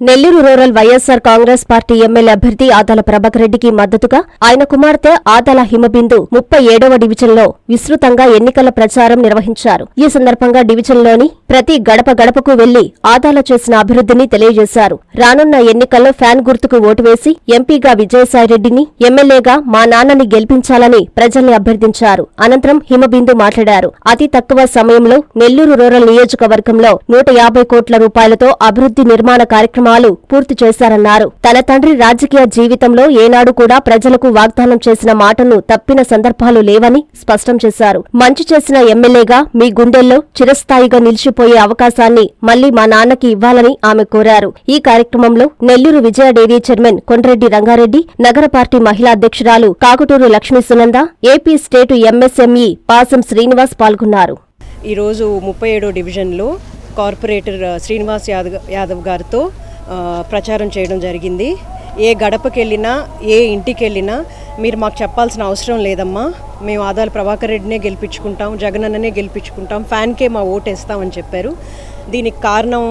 Nellore rural YSR Congress party MLA అభ్యర్థి ఆదాల ప్రభాకర్ రెడ్డికి మద్దతుగా ఆయన కుమార్తె ఆదాల హిమబిందు ముప్పై ఏడవ డివిజన్లో విస్తృతంగా ఎన్నికల ప్రచారం నిర్వహించారు. ఈ సందర్భంగా డివిజన్లోని ప్రతి గడప గడపకు వెళ్ళి ఆదాల చేసిన అభివృద్ధిని తెలియజేశారు. రానున్న ఎన్నికల్లో ఫ్యాన్ గుర్తుకు ఓటు వేసి ఎంపీగా విజయసాయిరెడ్డిని ఎమ్మెల్యేగా మా నాన్నని గెలిపించాలని ప్రజల్ని అభ్యర్థించారు. అనంతరం హిమబిందు మాట్లాడారు. అతి తక్కువ సమయంలో నెల్లూరు రూరల్ నియోజకవర్గంలో నూట యాభై కోట్ల రూపాయలతో అభివృద్ధి నిర్మాణ కార్యక్రమం కార్యక్రమాలు పూర్తి చేశారన్నారు. తన తండ్రి రాజకీయ జీవితంలో ఏనాడు కూడా ప్రజలకు వాగ్దానం చేసిన మాటను తప్పిన సందర్భాలు లేవని స్పష్టం చేశారు. మంచి చేసిన ఎమ్మెల్యేగా మీ గుండెల్లో చిరస్థాయిగా నిలిచిపోయే అవకాశాన్ని మళ్ళీ మా నాన్నకి ఇవ్వాలని ఆమె కోరారు. ఈ కార్యక్రమంలో నెల్లూరు విజయ డైరీ చైర్మన్ కొండ్రెడ్డి రంగారెడ్డి నగర పార్టీ మహిళా అధ్యక్షురాలు Kakuturu Lakshmi Sunanda AP state MSME Pasam Srinivas పాల్గొన్నారు. ఈరోజు ముప్పై ఏడో డివిజన్లో కార్పొరేటర్ శ్రీనివాస్ యాదవ్ యాదవ్ గారితో ప్రచారం చేయడం జరిగింది. ఏ గడపకి వెళ్ళినా ఏ ఇంటికి వెళ్ళినా మీరు మాకు చెప్పాల్సిన అవసరం లేదమ్మా. మేము ఆదాల ప్రభాకర్ రెడ్డినే గెలిపించుకుంటాం జగనన్ననే గెలిపించుకుంటాం ఫ్యాన్కే మా ఓటేస్తామని చెప్పారు. దీనికి కారణం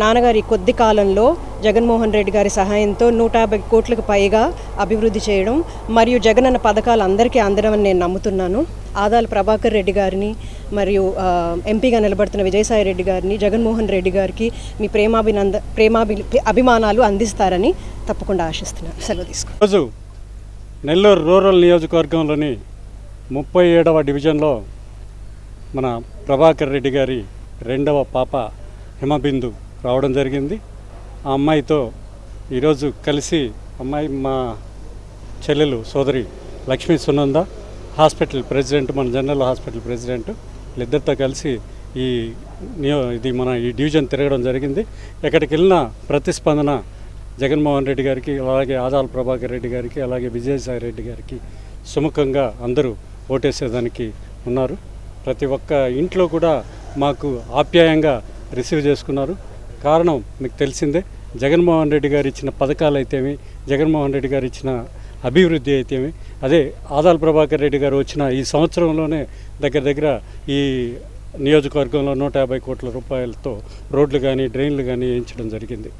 నాన్నగారి కొద్ది కాలంలో జగన్మోహన్ రెడ్డి గారి సహాయంతో నూట యాభై కోట్లకు పైగా అభివృద్ధి చేయడం మరియు జగనన్న పథకాలు అందరికీ అందడం అని నేను నమ్ముతున్నాను. ఆదాల ప్రభాకర్ రెడ్డి గారిని మరియు ఎంపీగా నిలబడుతున్న విజయసాయి రెడ్డి గారిని జగన్మోహన్ రెడ్డి గారికి మీ ప్రేమాభినంద ప్రేమాభి అభిమానాలు అందిస్తారని తప్పకుండా ఆశిస్తున్నాను. సెలవు తీసుకు రోజు నెల్లూరు రూరల్ నియోజకవర్గంలోని ముప్పై ఏడవ డివిజన్లో మన ప్రభాకర్ రెడ్డి గారి రెండవ పాప హిమబిందు రావడం జరిగింది. ఆ అమ్మాయితో ఈరోజు కలిసి అమ్మాయి మా చెల్లెలు సోదరి లక్ష్మీ సునంద హాస్పిటల్ ప్రెసిడెంట్ మన జనరల్ హాస్పిటల్ ప్రెసిడెంట్ వీళ్ళిద్దరితో కలిసి ఈ నియో ఇది మన ఈ డివిజన్ తిరగడం జరిగింది. ఎక్కడికి వెళ్ళినా ప్రతిస్పందన జగన్మోహన్ రెడ్డి గారికి అలాగే ఆదాల ప్రభాకర్ రెడ్డి గారికి అలాగే విజయసాయి రెడ్డి గారికి సుముఖంగా అందరూ ఓటేసేదానికి ఉన్నారు. ప్రతి ఒక్క ఇంట్లో కూడా మాకు ఆప్యాయంగా రిసీవ్ చేసుకున్నారు. కారణం మీకు తెలిసిందే జగన్మోహన్ రెడ్డి గారు ఇచ్చిన పథకాలు అయితేమి జగన్మోహన్ రెడ్డి గారు ఇచ్చిన అభివృద్ధి అయితేమి. అదే ఆదాల ప్రభాకర్ రెడ్డి గారు వచ్చిన ఈ సంవత్సరంలోనే దగ్గర దగ్గర ఈ నియోజకవర్గంలో నూట యాభై కోట్ల రూపాయలతో రోడ్లు కానీ డ్రైన్లు కానీ వేయించడం జరిగింది.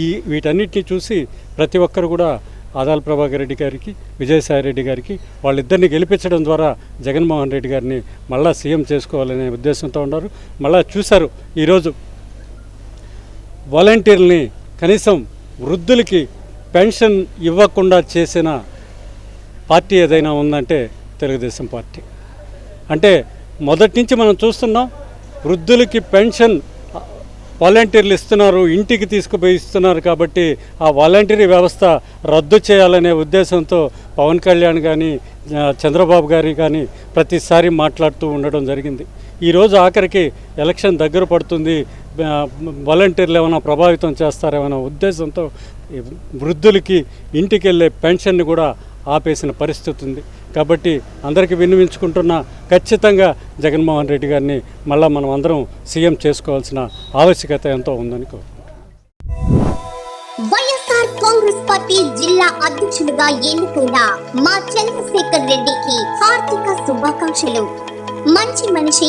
ఈ వీటన్నిటిని చూసి ప్రతి ఒక్కరు కూడా ఆదాల ప్రభాకర్ రెడ్డి గారికి విజయసాయి రెడ్డి గారికి వాళ్ళిద్దరిని గెలిపించడం ద్వారా జగన్మోహన్ రెడ్డి గారిని మళ్ళా సీఎం చేసుకోవాలనే ఉద్దేశంతో ఉన్నారు. మళ్ళా చూశారు ఈరోజు. వాలంటీర్ని కనీసం వృద్ధులకి పెన్షన్ ఇవ్వకుండా చేసిన పార్టీ ఏదైనా ఉందంటే తెలుగుదేశం పార్టీ. అంటే మొదటి నుంచి మనం చూస్తున్నాం వృద్ధులకి పెన్షన్ వాలంటీర్లు ఇస్తున్నారు ఇంటికి తీసుకుపోయి ఇస్తున్నారు కాబట్టి ఆ వాలంటీరీ వ్యవస్థ రద్దు చేయాలనే ఉద్దేశంతో పవన్ కళ్యాణ్ కానీ చంద్రబాబు గారి కానీ ప్రతిసారి మాట్లాడుతూ ఉండడం జరిగింది. ఈరోజు ఆఖరికి ఎలక్షన్ దగ్గర పడుతుంది. వాలంటీర్లు ఏమైనా ప్రభావితం చేస్తారేమైనా ఉద్దేశంతో వృద్ధులకి ఇంటికి వెళ్ళే పెన్షన్ని కూడా ఆపేసిన పరిస్థితి ఉంది. కాబట్టి అందరికీ విన్నవించుకుంటున్న ఖచ్చితంగా జగన్మోహన్ రెడ్డి గారిని మళ్ళీ మనం అందరం సీఎం చేసుకోవాల్సిన ఆవశ్యకత ఎంతో ఉందని వైఎస్ఆర్ కాంగ్రెస్ పార్టీ జిల్లా అధ్యక్షులుగా ఎన్నుకున్న మా చంద్రశేఖర్ రెడ్డికి హార్దిక శుభాకాంక్షలు. మంచి మనిషి